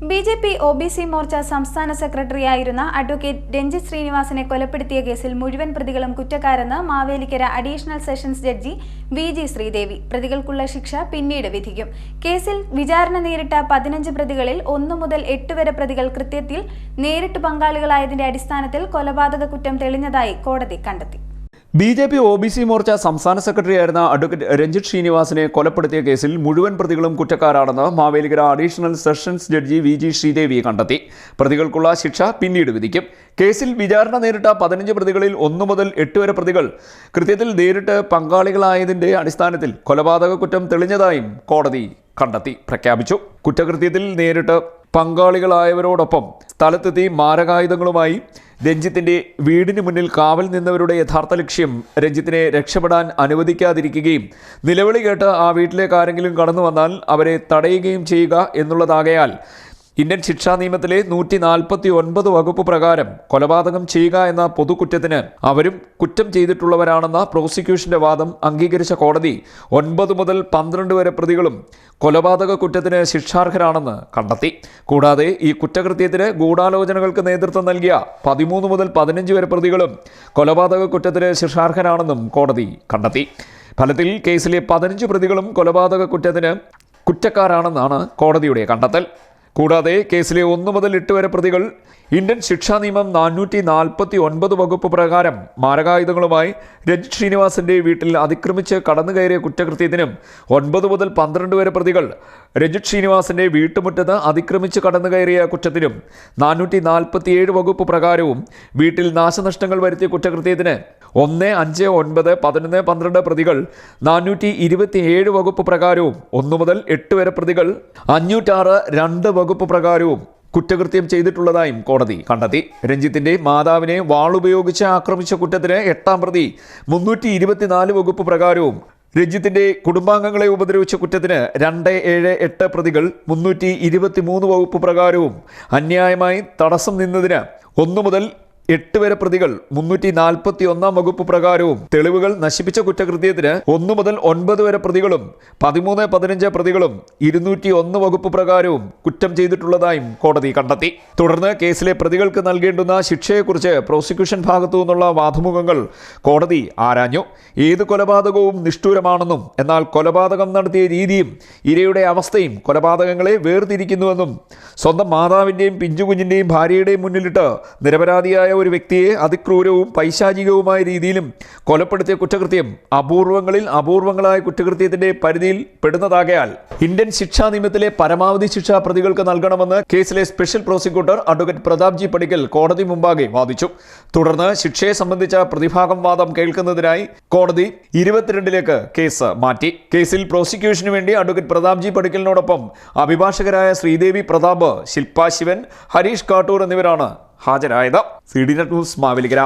B J P O B C Morcha സംസ്ഥാന സെക്രട്ടറിയായിരുന്ന advocate Ranjith ശ്രീനിവാസനെ കൊലപ്പെടുത്തിയ കേസിൽ മുഴുവൻ പ്രതികളും കുറ്റക്കാരെന്ന് Mavelikkara additional sessions judge V G Sreedevi. പ്രതികൾക്കുള്ള ശിക്ഷ പിന്നീട് വിധിക്കും. കേസിൽ വിചാരണ നേരിട്ട പതിനഞ്ച് പ്രതികളിൽ ഒന്നു മുതൽ എട്ട് വരെ പ്രതികൾ കൃത്യത്തിൽ നേരിട്ട് പങ്കാളികളായതിന്റെ അടിസ്ഥാനത്തിൽ കൊലപാതക കുറ്റം തെളിഞ്ഞതായി കോടതി കണ്ടെത്തി. B J P O B C Morcha സംസ്ഥാന സെക്രട്ടറിയായിരുന്ന അഡ്വക്കേറ്റ് രഞ്ജിത് ശ്രീനിവാസിനെ കൊലപ്പെടുത്തിയ കേസിൽ മുഴുവൻ പ്രതികളും കുറ്റക്കാരാണെന്ന് Mavelikkara additional sessions judge V G Sreedevi കണ്ടെത്തി. പ്രതികൾക്കുള്ള ശിക്ഷ പിന്നീട് വിധിക്കും. കേസിൽ വിചാരണ നേരിട്ട പതിനഞ്ച് പ്രതികളിൽ ഒന്നു മുതൽ എട്ട് വരെ പ്രതികൾ കൃത്യത്തിൽ നേരിട്ട് പങ്കാളികളായതിന്റെ അടിസ്ഥാനത്തിൽ കൊലപാതക കുറ്റം തെളിഞ്ഞതായും കോടതി കണ്ടെത്തി പ്രഖ്യാപിച്ചു. കുറ്റകൃത്യത്തിൽ നേരിട്ട് പങ്കാളികളായവരോടൊപ്പം സ്ഥലത്തെത്തി മാരകായുധങ്ങളുമായി രഞ്ജിത്തിന്റെ വീടിന് മുന്നിൽ കാവൽ നിന്നവരുടെ യഥാർത്ഥ ലക്ഷ്യം രഞ്ജിത്തിനെ രക്ഷപ്പെടാൻ അനുവദിക്കാതിരിക്കുകയും നിലവിളി കേട്ട് ആ വീട്ടിലേക്ക് ആരെങ്കിലും കടന്നു വന്നാൽ അവരെ തടയുകയും ചെയ്യുക എന്നുള്ളതാകയാൽ ഇന്ത്യൻ ശിക്ഷാ നിയമത്തിലെ നൂറ്റി നാൽപ്പത്തി ഒൻപത് വകുപ്പ് പ്രകാരം കൊലപാതകം ചെയ്യുക എന്ന പൊതുകുറ്റത്തിന് അവരും കുറ്റം ചെയ്തിട്ടുള്ളവരാണെന്ന പ്രോസിക്യൂഷന്റെ വാദം അംഗീകരിച്ച കോടതി ഒൻപത് മുതൽ പന്ത്രണ്ട് വരെ പ്രതികളും കൊലപാതക കുറ്റത്തിന് ശിക്ഷാർഹരാണെന്ന് കണ്ടെത്തി. കൂടാതെ ഈ കുറ്റകൃത്യത്തിന് ഗൂഢാലോചനകൾക്ക് നേതൃത്വം നൽകിയ പതിമൂന്ന് മുതൽ പതിനഞ്ച് വരെ പ്രതികളും കൊലപാതക കുറ്റത്തിന് ശിക്ഷാർഹരാണെന്നും കോടതി കണ്ടെത്തി. ഫലത്തിൽ കേസിലെ പതിനഞ്ച് പ്രതികളും കൊലപാതക കുറ്റത്തിന് കുറ്റക്കാരാണെന്നാണ് കോടതിയുടെ കണ്ടെത്തൽ. കൂടാതെ കേസിലെ ഒന്ന് മുതൽ എട്ട് വരെ പ്രതികൾ ഇന്ത്യൻ ശിക്ഷാ നിയമം നാനൂറ്റി നാൽപ്പത്തി ഒൻപത് വകുപ്പ് പ്രകാരം മാരകായുധങ്ങളുമായി രഞ്ജിത് ശ്രീനിവാസന്റെ വീട്ടിൽ അതിക്രമിച്ച് കടന്നു കയറിയ കുറ്റകൃത്യത്തിനും ഒൻപത് മുതൽ പന്ത്രണ്ട് വരെ പ്രതികൾ രഞ്ജിത് ശ്രീനിവാസന്റെ വീട്ടുമുറ്റത്ത് അതിക്രമിച്ച് കടന്നു കയറിയ കുറ്റത്തിനും നാനൂറ്റി നാൽപ്പത്തിയേഴ് വകുപ്പ് പ്രകാരവും വീട്ടിൽ നാശനഷ്ടങ്ങൾ വരുത്തിയ കുറ്റകൃത്യത്തിന് ഒന്ന് അഞ്ച് ഒൻപത് പതിനൊന്ന് പന്ത്രണ്ട് പ്രതികൾ നാനൂറ്റി ഇരുപത്തിയേഴ് വകുപ്പ് പ്രകാരവും ഒന്നു മുതൽ എട്ട് വരെ പ്രതികൾ അഞ്ഞൂറ്റാറ് രണ്ട് വകുപ്പ് പ്രകാരവും കുറ്റകൃത്യം ചെയ്തിട്ടുള്ളതായും കോടതി കണ്ടെത്തി. രഞ്ജിത്തിന്റെ മാതാവിനെ വാളുപയോഗിച്ച് ആക്രമിച്ച കുറ്റത്തിന് എട്ടാം പ്രതി മുന്നൂറ്റി ഇരുപത്തിനാല് വകുപ്പ് പ്രകാരവും രഞ്ജിത്തിന്റെ കുടുംബാംഗങ്ങളെ ഉപദ്രവിച്ച കുറ്റത്തിന് രണ്ട് ഏഴ് എട്ട് പ്രതികൾ മുന്നൂറ്റി ഇരുപത്തി മൂന്ന് വകുപ്പ് പ്രകാരവും അന്യായമായി തടസ്സം നിന്നതിന് ഒന്നു മുതൽ എട്ട് വരെ പ്രതികൾ മുന്നൂറ്റി നാൽപ്പത്തി ഒന്നാം വകുപ്പ് പ്രകാരവും തെളിവുകൾ നശിപ്പിച്ച കുറ്റകൃത്യത്തിന് ഒന്നു മുതൽ ഒൻപത് വരെ പ്രതികളും പതിമൂന്ന് പതിനഞ്ച് പ്രതികളും ഇരുന്നൂറ്റി ഒന്ന് വകുപ്പ് പ്രകാരവും കുറ്റം ചെയ്തിട്ടുള്ളതായും കോടതി കണ്ടെത്തി. തുടർന്ന് കേസിലെ പ്രതികൾക്ക് നൽകേണ്ടുന്ന ശിക്ഷയെക്കുറിച്ച് പ്രോസിക്യൂഷൻ ഭാഗത്തു നിന്നുള്ള വാദമുഖങ്ങൾ കോടതി ആരാഞ്ഞു. ഏത് കൊലപാതകവും നിഷ്ഠൂരമാണെന്നും എന്നാൽ കൊലപാതകം നടത്തിയ രീതിയും ഇരയുടെ അവസ്ഥയും കൊലപാതകങ്ങളെ വേർതിരിക്കുന്നുവെന്നും സ്വന്തം മാതാവിന്റെയും പിഞ്ചുകുഞ്ഞിന്റെയും ഭാര്യയുടെയും മുന്നിലിട്ട് നിരപരാധിയായ ഒരു വ്യക്തിയെ അതിക്രൂരവും പൈശാചികവുമായ രീതിയിലും കൊലപ്പെടുത്തിയ കുറ്റകൃത്യം അപൂർവങ്ങളിൽ അപൂർവങ്ങളായ കുറ്റകൃത്യത്തിന്റെ പരിധിയിൽ പെടുന്നതാകയാൽ ഇന്ത്യൻ ശിക്ഷാ നിയമത്തിലെ പരമാവധി ശിക്ഷ പ്രതികൾക്ക് നൽകണമെന്ന് കേസിലെ special prosecutor advocate Prathap G Padikkal കോടതി മുമ്പാകെ വാദിച്ചു. തുടർന്ന് ശിക്ഷയെ സംബന്ധിച്ച പ്രതിഭാഗം വാദം കേൾക്കുന്നതിനായി കോടതി ഇരുപത്തിരണ്ടിലേക്ക് കേസ് മാറ്റി. കേസിൽ പ്രോസിക്യൂഷന് വേണ്ടി അഡ്വക്കേറ്റ് പ്രതാപ് ജി പടിക്കലിനോടൊപ്പം അഭിഭാഷകരായ ശ്രീദേവി പ്രതാപ് ശില്പ ശിവൻ ഹരീഷ് കാട്ടൂർ എന്നിവരാണ് ഹാജരായത്. C D net news Mavelikkara.